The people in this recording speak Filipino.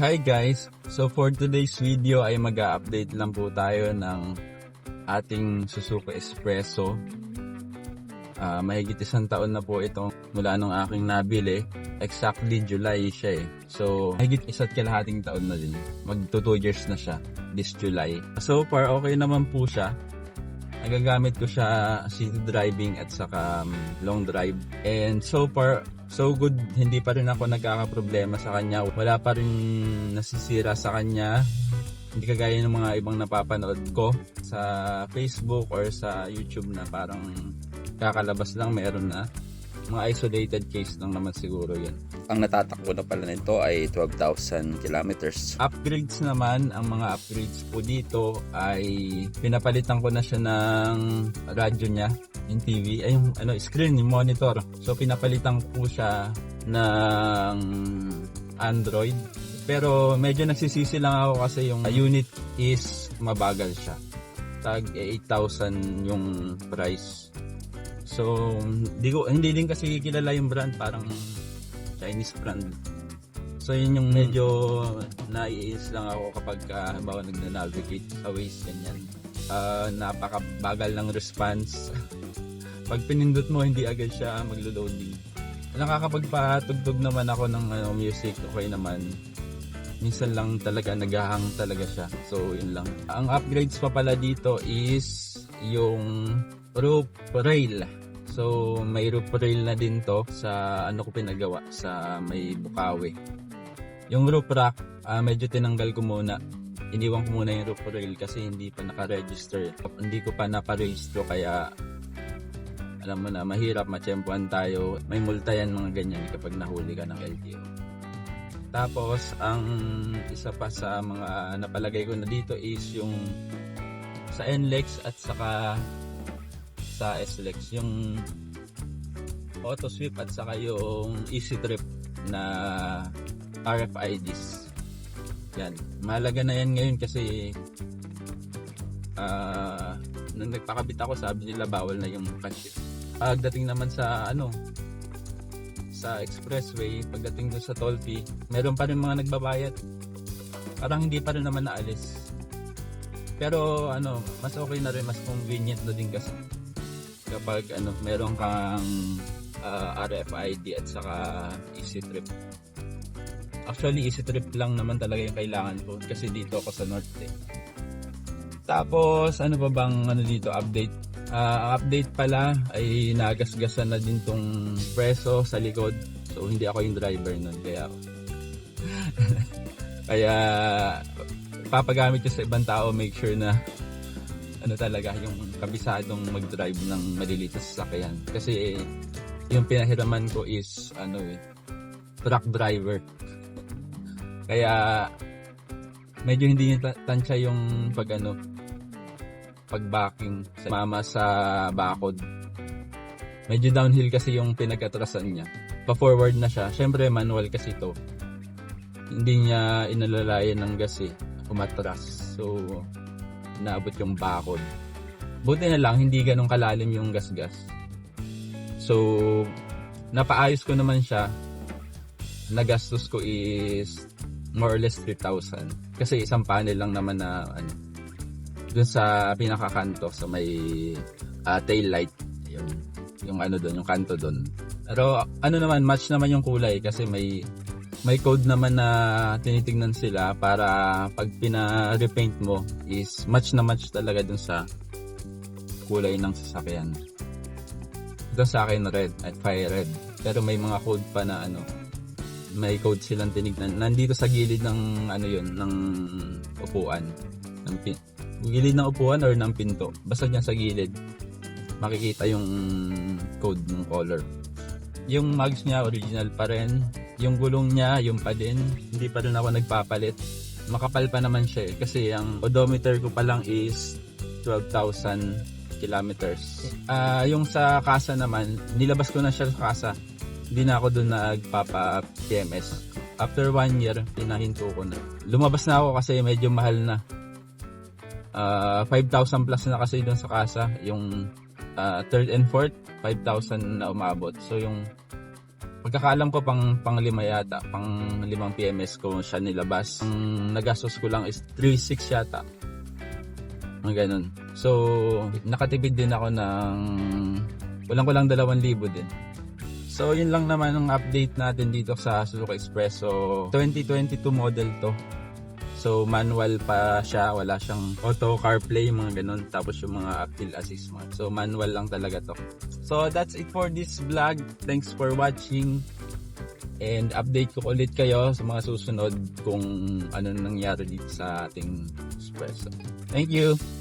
Hi guys! So for today's video ay mag update lang po tayo ng ating Suzuki Espresso. Ah, mahigit isang taon na po itong mula nung aking nabili. Exactly July siya eh. So mahigit isa't kalahating taon na din. Magto 2 years na siya this July. So far okay naman po siya. Nagagamit ko siya city driving at saka um, long drive. And so far, so good. Hindi pa rin ako nagkakaproblema sa kanya. Wala pa rin nasisira sa kanya. Hindi kagaya ng mga ibang napapanood ko sa Facebook or sa YouTube na parang kakalabas lang meron na. Mga isolated case lang naman siguro yun. Ang natatakbo na pala nito ay 12,000 kilometers. Upgrades naman, ang mga upgrades po dito ay pinapalitan ko na siya ng radyo niya, yung TV, ay yung ano, screen, yung monitor. So pinapalitan ko siya ng Android. Pero medyo nagsisisi lang ako kasi yung unit is mabagal siya. Tag 8,000 yung price. So, hindi, ko, hindi din kasi kilala yung brand, parang Chinese brand. So yun yung medyo naiis lang ako kapag uh, halimbawa nag-navigate sa Waze ganyan. Uh, napakabagal ng response. Pag pinindot mo hindi agad siya maglo-loading. Nakakapagpatugtog naman ako ng ano, music, okay naman. Minsan lang talaga nagahang talaga siya. So yun lang. Ang upgrades pa pala dito is yung roof rail. So, may roof rail na din to sa ano ko pinagawa sa may Bukawi. Yung roof rack, ah, medyo tinanggal ko muna. Iniwan ko muna yung roof rail kasi hindi pa naka-register. Hindi ko pa naparehistro kaya alam mo na, mahirap, matsyempuan tayo. May multa yan mga ganyan kapag nahuli ka ng LTO. Tapos, ang isa pa sa mga napalagay ko na dito is yung sa NLEX at saka sa SLEX yung auto sweep at saka yung easy trip na RFIDs yan. Mahalaga na yan ngayon kasi ah nung nagpakabit ako sabi nila bawal na yung cash pagdating naman sa ano sa expressway pagdating doon sa toll fee meron pa rin mga nagbabayad. Parang hindi pa rin naman naalis. Pero ano mas okay na rin mas convenient na din kasi kapag ano meron kang ah, RFID at saka easy trip. Actually easy trip lang naman talaga yung kailangan ko kasi dito ako sa north eh. tapos ano pa bang ano dito update? Ah, update pala ay nagasgasan na din tong preso sa likod. So hindi ako yung driver nun kaya kaya papagamit ko sa ibang tao make sure na ano talaga yung kabisadong mag-drive ng maliliit na sasakyan. Kasi yung pinahiraman ko is ano eh truck driver. Kaya medyo hindi niya ta- tansya yung pag ano pag backing sa mama sa bakod. Medyo downhill kasi yung pinag-atrasan niya. Pa forward na siya. Syempre manual kasi to. Hindi niya inalalayan ng gas eh. Umatras. So naabot yung bakod. Buti na lang hindi ganun kalalim yung gas-gas. So napaayos ko naman siya. Nagastos ko is more or less 3,000 kasi isang panel lang naman na ano dun sa pinakakanto sa may uh, tail light. Yung yung ano doon yung kanto doon pero ano naman match naman yung kulay kasi may may code naman na tinitingnan sila para pag pina-repaint mo is match na match talaga dun sa kulay ng sasakyan. Ito sa akin red at fire red. Pero may mga code pa na ano may code silang tinignan. Nandito sa gilid ng ano yun, ng upuan. Ng pin- gilid ng upuan or ng pinto. Basta dyan sa gilid makikita yung code ng color. Yung mags niya original pa rin. Yung gulong niya, yung pa din. Hindi pa rin ako nagpapalit. Makapal pa naman siya eh. Kasi ang odometer ko pa lang is 12,000 kilometers. Ah, yung sa kasa naman, nilabas ko na siya sa kasa. Hindi na ako doon nagpapa PMS. After one year, pinahinto ko na. Lumabas na ako kasi medyo mahal na. Ah, 5,000 plus na kasi doon sa kasa. Yung ah, third and fourth, 5,000 na umabot. So yung Pagkakaalam ko pang pang lima yata, pang limang PMS ko siya nilabas. Ang nagastos ko lang is 3.6 yata. Mga ganun. So, nakatipid din ako ng kulang-kulang 2,000 din. So, yun lang naman ang update natin dito sa Suzuki Express. So, 2022 model to. So, manual pa siya. Wala siyang auto CarPlay, mga ganun. Tapos yung mga appeal assist mo. So, manual lang talaga to. So, that's it for this vlog. Thanks for watching. And update ko ulit kayo sa mga susunod kung ano nangyari dito sa ating Espresso. Thank you!